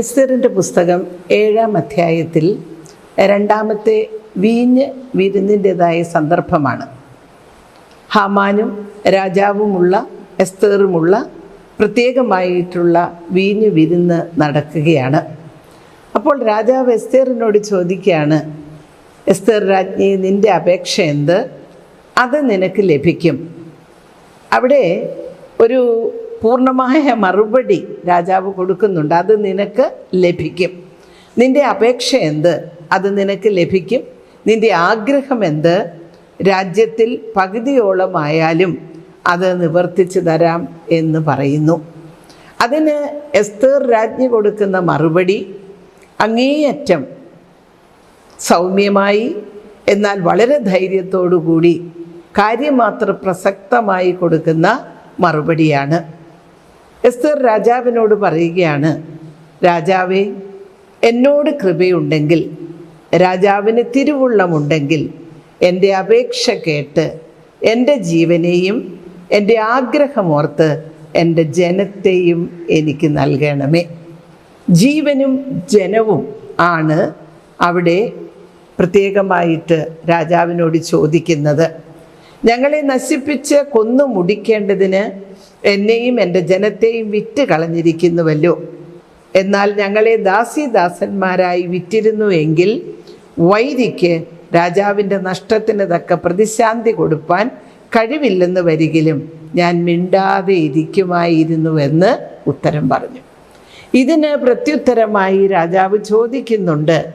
എസ്തറിന്റെ പുസ്തകം ഏഴാം അധ്യായത്തിൽ രണ്ടാമത്തെ വീഞ്ഞ് വിരുന്നിന്റെതായ സന്ദർഭമാണ്. ഹമാനും രാജാവുമുള്ള എസ്തേറുമുള്ള പ്രത്യേകമായിട്ടുള്ള വീഞ്ഞ് വിരുന്ന് നടക്കുകയാണ്. അപ്പോൾ രാജാവ് എസ്തേറിനോട് ചോദിക്കുകയാണ് എസ്തേർ രാജ്ഞി നിന്റെ അപേക്ഷ എന്ത്? അത് നിനക്ക് ലഭിക്കും. അവിടെ ഒരു പൂർണമായ മറുപടി രാജാവ് കൊടുക്കുന്നുണ്ട്. അത് നിനക്ക് ലഭിക്കും. നിന്റെ അപേക്ഷ എന്ത്? അത് നിനക്ക് ലഭിക്കും. നിന്റെ ആഗ്രഹം എന്ത്? രാജ്യത്തിൽ പകുതിയോളമായാലും അത് നിവർത്തിച്ചു തരാം എന്ന് പറയുന്നു. അതിന് എസ്തേർ രാജ്ഞി കൊടുക്കുന്ന മറുപടി അങ്ങേയറ്റം സൗമ്യമായി എന്നാൽ വളരെ ധൈര്യത്തോടു കൂടി കാര്യമാത്ര പ്രസക്തമായി കൊടുക്കുന്ന മറുപടിയാണ്. എസ്തർ രാജാവിനോട് പറയുകയാണ് രാജാവേ എന്നോട് കൃപയുണ്ടെങ്കിൽ രാജാവിന് തിരുവുള്ളമുണ്ടെങ്കിൽ എന്റെ അപേക്ഷ കേട്ട് എന്റെ ജീവനെയും എന്റെ ആഗ്രഹമോർത്ത് എന്റെ ജനത്തെയും എനിക്ക് നൽകണമേ. ജീവനും ജനവും ആണ് അവിടെ പ്രത്യേകമായിട്ട് രാജാവിനോട് ചോദിക്കുന്നത്. ഞങ്ങളെ നശിപ്പിച്ച് കൊന്നു മുടിക്കേണ്ടതിന് എന്നെയും എന്റെ ജനത്തെയും വിറ്റ് കളഞ്ഞിരിക്കുന്നുവല്ലോ. എന്നാൽ ഞങ്ങളെ ദാസീദാസന്മാരായി വിറ്റിരുന്നുവെങ്കിൽ വൈരിക്ക് രാജാവിന്റെ നഷ്ടത്തിന് തക്ക പ്രതിശാന്തി കൊടുപ്പാൻ കഴിവില്ലെന്ന് വരികിലും ഞാൻ മിണ്ടാതെ ഇരിക്കുമായിരുന്നുവെന്ന് ഉത്തരം പറഞ്ഞു. ഇതിന് പ്രത്യുത്തരമായി രാജാവ് ചോദിക്കുന്നുണ്ട്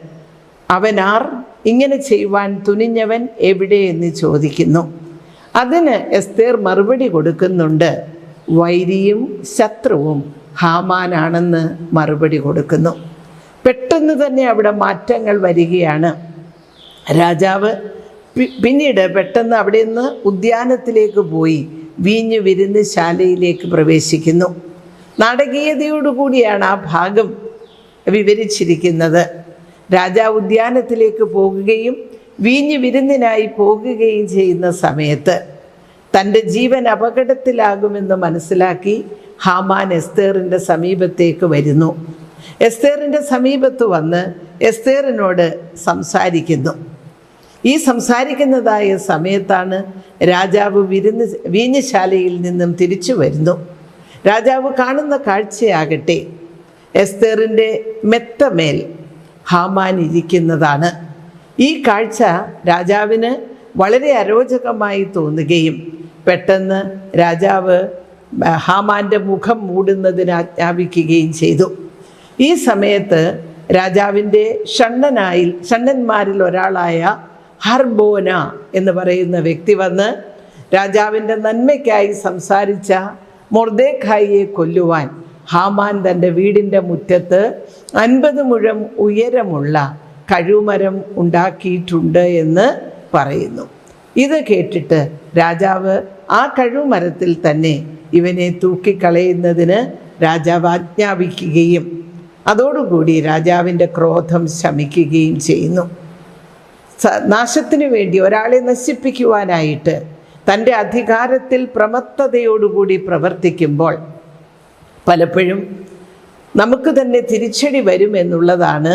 അവനാർ ഇങ്ങനെ ചെയ്യുവാൻ തുനിഞ്ഞവൻ എവിടെ? എന്ന് ചോദിക്കുന്നു. അതിന് എസ്തേർ മറുപടി കൊടുക്കുന്നുണ്ട് വൈരിയും ശത്രുവും ഹാമാനാണെന്ന് മറുപടി കൊടുക്കുന്നു. പെട്ടെന്ന് തന്നെ അവിടെ മാറ്റങ്ങൾ വരികയാണ്. രാജാവ് പിന്നീട് പെട്ടെന്ന് അവിടെ നിന്ന് ഉദ്യാനത്തിലേക്ക് പോയി വീഞ്ഞു വിരുന്ന് ശാലയിലേക്ക് പ്രവേശിക്കുന്നു. നാടകീയതയോടുകൂടിയാണ് ആ ഭാഗം വിവരിച്ചിരിക്കുന്നത്. രാജാവ് ഉദ്യാനത്തിലേക്ക് പോകുകയും വീഞ്ഞു വിരുന്നിനായി പോകുകയും ചെയ്യുന്ന സമയത്ത് തന്റെ ജീവൻ അപകടത്തിലാകുമെന്ന് മനസ്സിലാക്കി ഹാമാൻ എസ്തേറിന്റെ സമീപത്തേക്ക് വരുന്നു. എസ്തേറിന്റെ സമീപത്ത് വന്ന് എസ്തേറിനോട് സംസാരിക്കുന്നു. ഈ സംസാരിക്കുന്നതായ സമയത്താണ് രാജാവ് വിരുന്ന് വീഞ്ഞശാലയിൽ നിന്നും തിരിച്ചു വരുന്നു. രാജാവ് കാണുന്ന കാഴ്ചയാകട്ടെ എസ്തേറിന്റെ മെത്തമേൽ ഹാമാൻ ഇരിക്കുന്നതാണ്. ഈ കാഴ്ച രാജാവിന് വളരെ അരോചകമായി തോന്നുകയും പെട്ടെന്ന് രാജാവ് ഹാമാന്റെ മുഖം മൂടുന്നതിന് ആജ്ഞാപിക്കുകയും ചെയ്തു. ഈ സമയത്ത് രാജാവിന്റെ ഷണ്ണനായി ഷണ്ണന്മാരിൽ ഒരാളായ ഹർബോന എന്ന് പറയുന്ന വ്യക്തി വന്ന് രാജാവിന്റെ നന്മയ്ക്കായി സംസാരിച്ച മൊർദേഖായിയെ കൊല്ലുവാൻ ഹാമാൻ തന്റെ വീടിന്റെ മുറ്റത്ത് അൻപത് മുഴം ഉയരമുള്ള കഴുമരം ഉണ്ടാക്കിയിട്ടുണ്ട് എന്ന് പറയുന്നു. ഇത് കേട്ടിട്ട് രാജാവ് ആ കഴുമരത്തിൽ തന്നെ ഇവനെ തൂക്കിക്കളയുന്നതിന് രാജാവ് ആജ്ഞാപിക്കുകയും അതോടുകൂടി രാജാവിന്റെ ക്രോധം ശമിക്കുകയും ചെയ്യുന്നു. നാശത്തിന് വേണ്ടി ഒരാളെ നശിപ്പിക്കുവാനായിട്ട് തന്റെ അധികാരത്തിൽ പ്രമത്തതയോടുകൂടി പ്രവർത്തിക്കുമ്പോൾ പലപ്പോഴും നമുക്ക് തന്നെ തിരിച്ചടി വരുമെന്നുള്ളതാണ്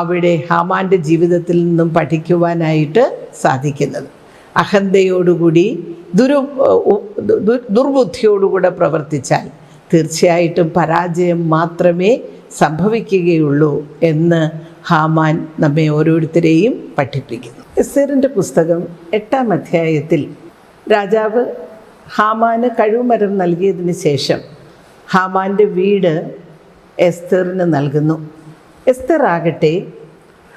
അവിടെ ഹാമാന്റെ ജീവിതത്തിൽ നിന്നും പഠിക്കുവാനായിട്ട് സാധിക്കുന്നത്. അഹന്തയോടുകൂടി ദുരു ദുർബുദ്ധിയോടുകൂടെ പ്രവർത്തിച്ചാൽ തീർച്ചയായിട്ടും പരാജയം മാത്രമേ സംഭവിക്കുകയുള്ളൂ എന്ന് ഹാമാൻ നമ്മെ ഓരോരുത്തരെയും പഠിപ്പിക്കുന്നു. എസ്സേറിന്റെ പുസ്തകം എട്ടാം അധ്യായത്തിൽ രാജാവ് ഹാമാന് കഴിവുമരം നൽകിയതിന് ശേഷം ഹാമാന്റെ വീട് എസ്തറിന് നൽകുന്നു. എസ്തർ ആകട്ടെ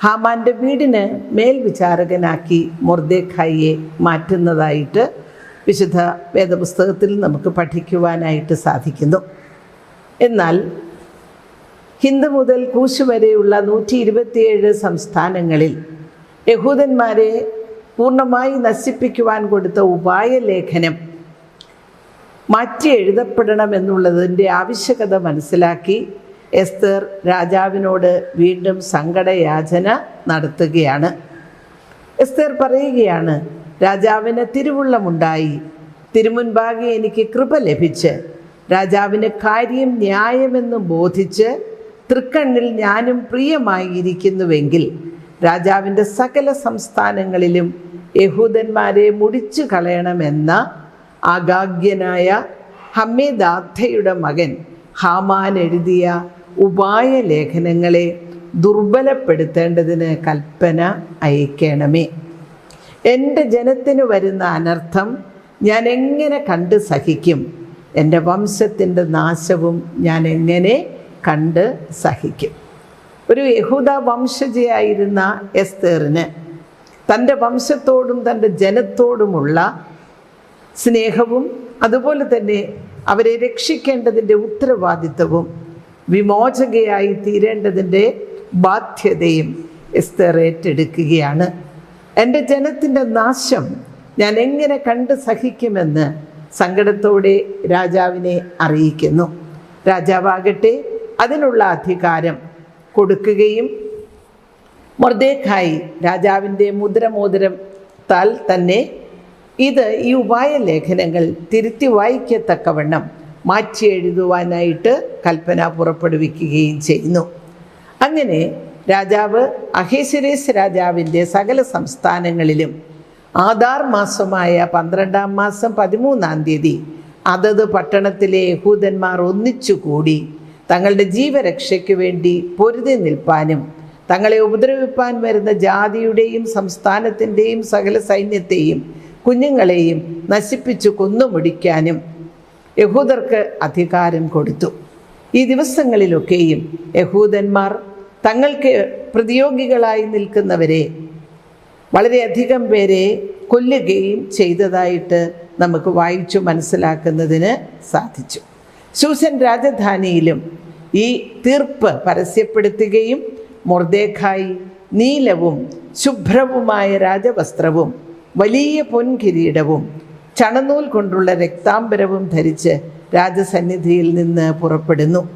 ഹാമാന്റെ വീടിന് മേൽവിചാരകനാക്കി മൊർദേഖായിയെ മാറ്റുന്നതായിട്ട് വിശുദ്ധ വേദപുസ്തകത്തിൽ നമുക്ക് പഠിക്കുവാനായിട്ട് സാധിക്കുന്നു. എന്നാൽ ഹിന്ദു മുതൽ കൂശ് വരെയുള്ള നൂറ്റി ഇരുപത്തിയേഴ് സംസ്ഥാനങ്ങളിൽ യഹൂദന്മാരെ പൂർണമായി നശിപ്പിക്കുവാൻ കൊടുത്ത ഉപായ ലേഖനം മാറ്റി എഴുതപ്പെടണമെന്നുള്ളതിന്റെ ആവശ്യകത മനസ്സിലാക്കി എസ്തർ രാജാവിനോട് വീണ്ടും സങ്കടയാചന നടത്തുകയാണ്. എസ്തർ പറയുകയാണ് രാജാവിന് തിരുവുള്ളമുണ്ടായി. തിരുമുൻപാകെ എനിക്ക് കൃപ ലഭിച്ച് രാജാവിന് കാര്യം ന്യായമെന്ന് ബോധിച്ച് തൃക്കണ്ണിൽ ഞാനും പ്രിയമായിരിക്കുന്നുവെങ്കിൽ രാജാവിന്റെ സകല സംസ്ഥാനങ്ങളിലും യഹൂദന്മാരെ മുടിച്ചു കളയണമെന്ന ആഗാഗ്യനായ ഹമ്മേദാഥയുടെ മകൻ ഹാമാൻ എഴുതിയ ഉപായ ലേഖനങ്ങളെ ദുർബലപ്പെടുത്തേണ്ടതിന് കൽപ്പന അയക്കണമേ. എന്റെ ജനത്തിന് വരുന്ന അനർത്ഥം ഞാൻ എങ്ങനെ കണ്ട് സഹിക്കും? എന്റെ വംശത്തിന്റെ നാശവും ഞാൻ എങ്ങനെ കണ്ട് സഹിക്കും? ഒരു യഹൂദ വംശജയായിരുന്ന എസ്തേറിന് തന്റെ വംശത്തോടും തന്റെ ജനത്തോടുമുള്ള സ്നേഹവും അതുപോലെ തന്നെ അവരെ രക്ഷിക്കേണ്ടതിന്റെ ഉത്തരവാദിത്വവും വിമോചകയായി തീരേണ്ടതിന്റെ ബാധ്യതയും എസ്തർ ഏറ്റെടുക്കുകയാണ്. എന്റെ ജനത്തിന്റെ നാശം ഞാൻ എങ്ങനെ കണ്ട് സഹിക്കുമെന്ന് സങ്കടത്തോടെ രാജാവിനെ അറിയിക്കുന്നു. രാജാവാകട്ടെ അതിനുള്ള അധികാരം കൊടുക്കുകയും മൊർദേഖായി രാജാവിന്റെ മുദ്രമോതിരത്താൽ തന്നെ ഇത് ഈ ഉപായ ലേഖനങ്ങൾ തിരുത്തി വായിക്കത്തക്കവണ്ണം മാറ്റി എഴുതുവാനായിട്ട് കൽപ്പന പുറപ്പെടുവിക്കുകയും ചെയ്യുന്നു. അങ്ങനെ രാജാവ് അഹേശ്വരേശ് രാജാവിന്റെ സകല സംസ്ഥാനങ്ങളിലും ആധാർ മാസമായ പന്ത്രണ്ടാം മാസം പതിമൂന്നാം തീയതി അതത് പട്ടണത്തിലെ യഹൂദന്മാർ ഒന്നിച്ചുകൂടി തങ്ങളുടെ ജീവരക്ഷയ്ക്ക് വേണ്ടി പൊരുതി നിൽപ്പാനും തങ്ങളെ ഉപദ്രവിപ്പാൻ വരുന്ന ജാതിയുടെയും സംസ്ഥാനത്തിന്റെയും സകല സൈന്യത്തെയും കുഞ്ഞുങ്ങളെയും നശിപ്പിച്ചു കൊന്നുമുടിക്കാനും യഹൂദർക്ക് അധികാരം കൊടുത്തു. ഈ ദിവസങ്ങളിലൊക്കെയും യഹൂദന്മാർ തങ്ങൾക്ക് പ്രതിയോഗികളായി നിൽക്കുന്നവരെ വളരെയധികം പേരെ കൊല്ലുകയും ചെയ്തതായിട്ട് നമുക്ക് വായിച്ചു മനസ്സിലാക്കുന്നതിന് സാധിച്ചു. സൂസൻ രാജധാനിയിലും ഈ തീർപ്പ് പരസ്യപ്പെടുത്തുകയും മൊർദേഖായി നീലവും ശുഭ്രവുമായ രാജവസ്ത്രവും വലിയ പൊൻകിരീടവും ചണനൂൽ കൊണ്ടുള്ള രക്താംബരവും ധരിച്ച് രാജസന്നിധിയിൽ നിന്ന് പുറപ്പെടുന്നു.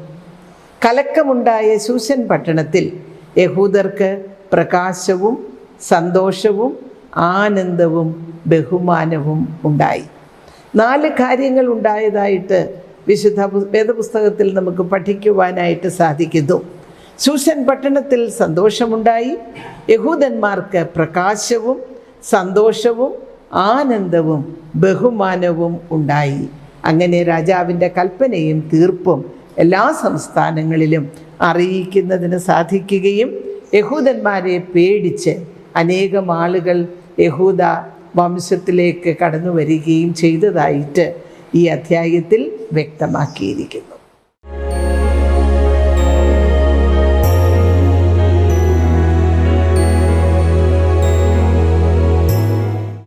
കലക്കമുണ്ടായ ശൂശൻ പട്ടണത്തിൽ യഹൂദർക്ക് പ്രകാശവും സന്തോഷവും ആനന്ദവും ബഹുമാനവും ഉണ്ടായി. നാല് കാര്യങ്ങൾ ഉണ്ടായതായിട്ട് വിശുദ്ധ വേദപുസ്തകത്തിൽ നമുക്ക് പഠിക്കുവാനായിട്ട് സാധിക്കുന്നു. ശൂശൻ പട്ടണത്തിൽ സന്തോഷമുണ്ടായി. യഹൂദന്മാർക്ക് പ്രകാശവും സന്തോഷവും ആനന്ദവും ബഹുമാനവും ഉണ്ടായി. അങ്ങനെ രാജാവിന്റെ കൽപ്പനയും തീർപ്പും എല്ലാ സംസ്ഥാനങ്ങളിലും അറിയിക്കുന്നതിന് സാധിക്കുകയും യഹൂദന്മാരെ പേടിച്ച് അനേകം ആളുകൾ യഹൂദ വംശത്തിലേക്ക് കടന്നു വരികയും ചെയ്തതായിട്ട് ഈ അധ്യായത്തിൽ വ്യക്തമാക്കിയിരിക്കുന്നു.